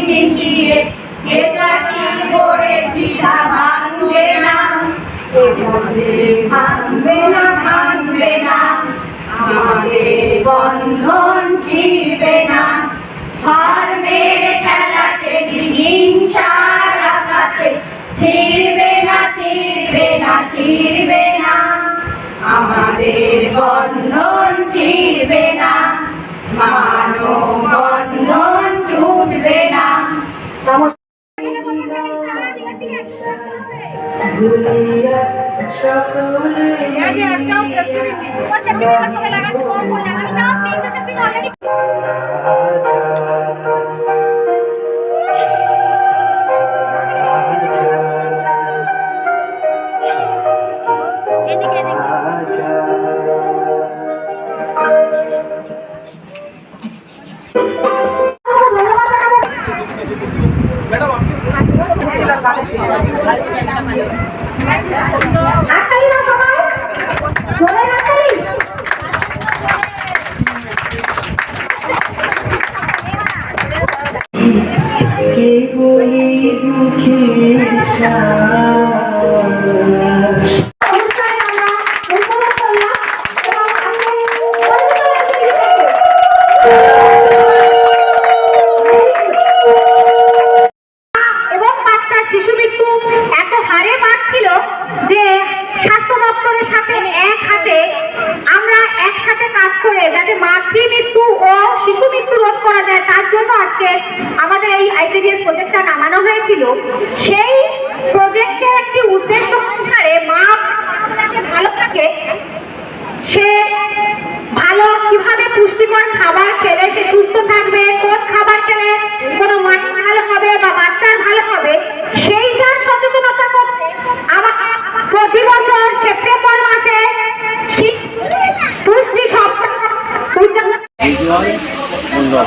মিশিয়ে যেটা ঠিক করেছি তা ভাঙবে না। ভাঙবে না ভাঙবে না। আমাদের বন্ধন ছিড়বে না। ধর্মের খেলাকে হিংসার আঘাতে ছিড়বে না ছিড়বে না ছিড়বে না। আমাদের বন্ধন ছিড়বে না। মানব হাততালি ও শিশু মৃত্যু রোধ করা যায়, তার জন্য আজকে আমাদের এই আইসিডিএস প্রজেক্টটা নামানো হয়েছিল। সেই প্রজেক্টের একটি উদ্দেশ্য অনুসারে মা বাচ্চাটাকে ভালো থাকে, সে ভালো কীভাবে পুষ্টিকর খাবার খেলে, সে সুস্থ থাকবে কোন খাবার খেলে কোনো মাটি ভালো হবে বা বাচ্চার ভালো হবে সেইটার সচেতনতা করতে আমার প্রতি বছর সেপ্টেম্বর মাসে শিশু পুষ্টি সপ্তাহ উদযাপন বিজয় মন্ডল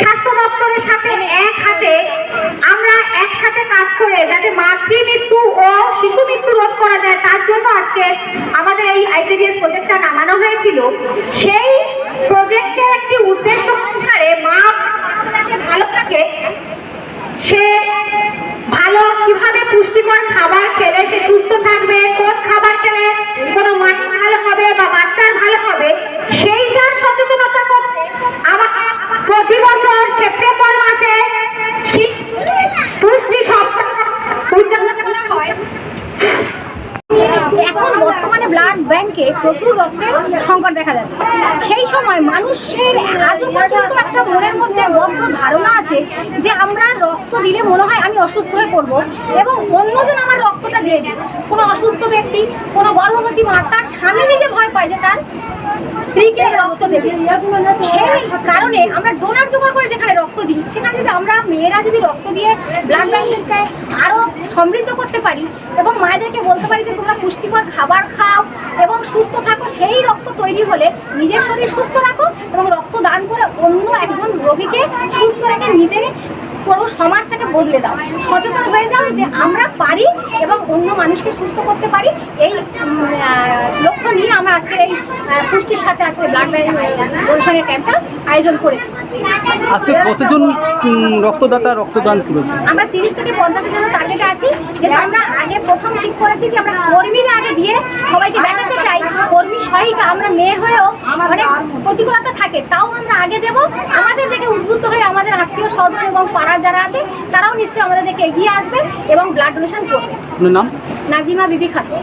স্বাস্থ্য দপ্তরের সাথে এক হাতে আমরা একসাথে কাজ করে যাতে ও শিশু মৃত্যু রোধ করা যায়, তার জন্য আজকে আমাদের এই আইসিডিএস প্রজেক্টটা নামানো হয়েছিল। সেই প্রজেক্টের একটি উদ্দেশ্য অনুসারে মা ভালো থাকে, সে ভালো কীভাবে পুষ্টিকর খাবার খেলে, সে সুস্থ থাকবে কোন খাবার খেলে কোনো মাটি ভালো হবে বা বাচ্চার ভালো হবে সেইটার সচেতনতা করতে আমার প্রতি বছর সেপ্টেম্বর মাসে শিশু পুষ্টি সপ্তাহ উদযাপন করা হয় এখন বর্তমানে ব্লাড ব্যাংকে প্রচুর রক্তের সংকট দেখা যাচ্ছে। সেই সময় মানুষের আজও পর্যন্ত একটা মনের মধ্যে বদ্ধ ধারণা আছে যে আমরা রক্ত দিলে মনে হয় আমি অসুস্থ হয়ে পড়ব এবং অন্যজন আমার রক্তটা দিয়ে দিই কোনো অসুস্থ ব্যক্তি, কোনো গর্ভবতী মা তার স্বামী নিজে ভয় পায় যে তার স্ত্রীকে রক্ত দেবে। সেই কারণে আমরা ডোনার জোগাড় করে যেখানে রক্ত দিই, সেখানে যদি আমরা মেয়েরা যদি রক্ত দিয়ে ব্লাড ব্যাংককে আরও সমৃদ্ধ করতে পারি এবং মায়েদেরকে বলতে পারি যে তোমরা পুষ্টিকর খাবার খাও এবং সুস্থ থাকো, সেই রক্ত তৈরি হলে নিজের শরীর সুস্থ রাখো এবং রক্ত দান করে অন্য একজন রোগীকে সুস্থ রেখে নিজের পুরো সমাজটাকে বদলে দাও। সচেতন হয়ে যাও যে আমরা পারি এবং অন্য মানুষকে সুস্থ করতে পারি। এই আজকের এই পুষ্টির সাথে আজকে ব্লাড ডোনেশনের ক্যাম্পটা আয়োজন করেছি। আজকে কতজন রক্তদাতা রক্তদান করেছে? আমরা তিরিশ থেকে পঞ্চাশের জন্য টার্গেটে আছি। যেটা আমরা আগে প্রথম ঠিক করেছি যে আমরা কর্মীরা আগে দিয়ে সবাইকে দেখাতে চাই কর্মী সহায়িকা আমরা মেয়ে হয়েও অনেক প্রতিকূলতা থাকে তাও আমরা আগে দেব। আমাদের দেখে উদ্বুদ্ধ হয়ে আমাদের আত্মীয় স্বজন এবং পাড়ার যারা আছে তারাও নিশ্চয়ই আমাদের দেখে এগিয়ে আসবে এবং ব্লাড ডোনেশন করবে। নাম? নাজিমা বিবি খাতুন।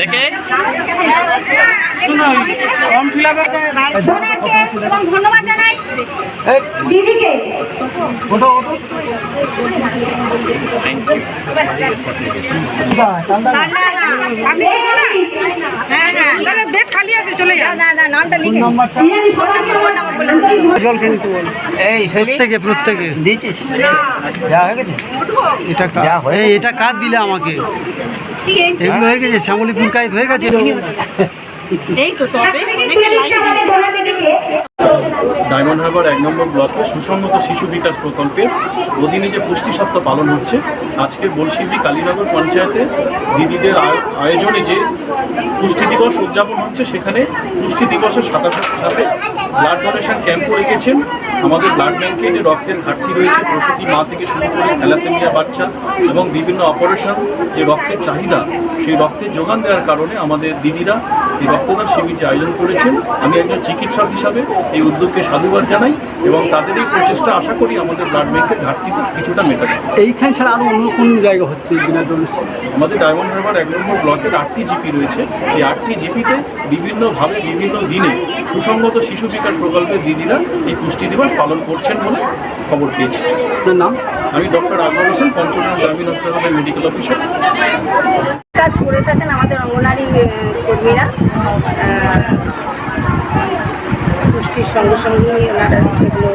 দেখে? ধন্যবাদ জানাই। দিদিকে। আমি আছে এই প্রত্যেকে প্রত্যেকে। দিয়েছিস? যা হয়ে গেছে? এটা এই এটা দিলে আমাকে? এগুলো হয়ে গেছে শ্যামলী পুরকায়িত হয়ে গেছে। ডায়মন্ড হারবার এক নম্বর ব্লকে সুসংগত শিশু বিকাশ প্রকল্পের অধীনে যে পুষ্টি সপ্তাহ পালন হচ্ছে, আজকে বলশিল্পী কালীনগর পঞ্চায়েতে দিদিদের আয়- আয়োজনে যে পুষ্টি দিবস উদযাপন হচ্ছে, সেখানে পুষ্টি দিবসের সাথে সাথে ব্লাড ডোনেশন ক্যাম্পও রেখেছেন আমাদের ব্লাড ব্যাংকে যে রক্তের ঘাটতি রয়েছে প্রসূতি মা থেকে শুরু করে থ্যালাসেমিয়া বাচ্চা এবং বিভিন্ন অপারেশন যে রক্তের চাহিদা সেই রক্তের যোগান দেওয়ার কারণে আমাদের দিদিরা এই রক্তদান শিবির যে আয়োজন করেছেন আমি একজন চিকিৎসক হিসাবে এই উদ্যোগকে সাধুবাদ জানাই এবং তাদের এই প্রচেষ্টা আশা করি আমাদের ব্লাড ব্যাংকের ঘাটতিকে কিছুটা মেটাবে। এইখানে ছাড়া আরও অন্য কোন জায়গা হচ্ছে আমাদের ডায়মন্ড হারবার এক নম্বর ব্লকের আটটি জিপি রয়েছে। এই আটটি জিপিতে বিভিন্নভাবে বিভিন্ন দিনে সুসংগত শিশু বিকাশ প্রকল্পের দিদিরা এই পুষ্টি দিবস পালন করছেন বলে খবর পেয়েছি। আপনার নাম? আমি ডক্টর আকবর হোসেন পঞ্চগ্রাম গ্রামীণ হাসপাতালের মেডিকেল অফিসার কাজ করে থাকেন আমাদের অঙ্গনারী কর্মীরা। পুষ্টির সঙ্গে সঙ্গে ওনারা সেগুলো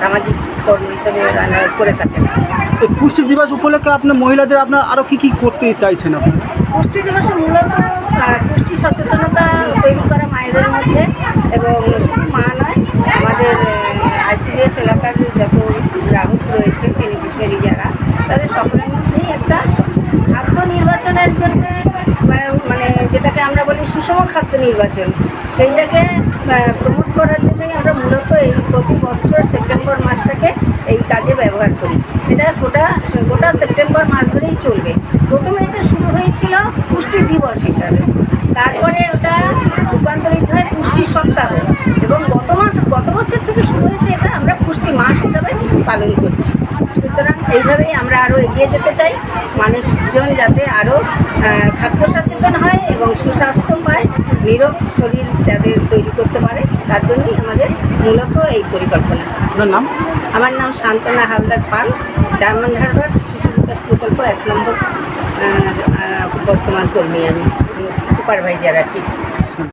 সামাজিক কর্ম হিসাবে ওনারা করে থাকেন। এই পুষ্টি দিবস উপলক্ষে আপনার মহিলাদের আপনার আরও কি কি করতে চাইছেন আপনি? পুষ্টি দিবসে মূলত পুষ্টি সচেতনতা তৈরি করা মায়েদের মধ্যে এবং শুধু মা নয় যত গ্রাহক রয়েছে বেনিফিশিয়ারি যারা, তাদের সকলের মধ্যেই একটা খাদ্য নির্বাচনের জন্য মানে যেটাকে আমরা বলি সুষম খাদ্য নির্বাচন, সেইটাকে প্রমোট করার জন্যই আমরা মূলত এই প্রতি বছর সেপ্টেম্বর মাসটাকে এই কাজে ব্যবহার করি। এটা গোটা গোটা সেপ্টেম্বর মাস ধরেই চলবে। প্রথমে এটা শুরু হয়েছিল পুষ্টি দিবস হিসাবে। তারপরে ওটা রূপান্তরিত হয় পুষ্টি সপ্তাহ। এবং গত মাস গত বছর থেকে শুরু হয়েছে এটা আমরা পুষ্টি মাস হিসাবে পালন করছি। সুতরাং এইভাবেই আমরা আরও এগিয়ে যেতে চাই। মানুষজন যাতে আরও খাদ্য সচেতন হয় এবং সুস্বাস্থ্য পায় নীরব শরীর যাদের তৈরি করতে পারে তার জন্যই আমাদের মূলত এই পরিকল্পনা। আপনার নাম? আমার নাম শান্তনা হালদার পাল। ডায়মন্ড হারবার শিশু বিকাশ প্রকল্প এক নম্বর বর্তমান কর্মী আমি সুপারভাইজার আর কি।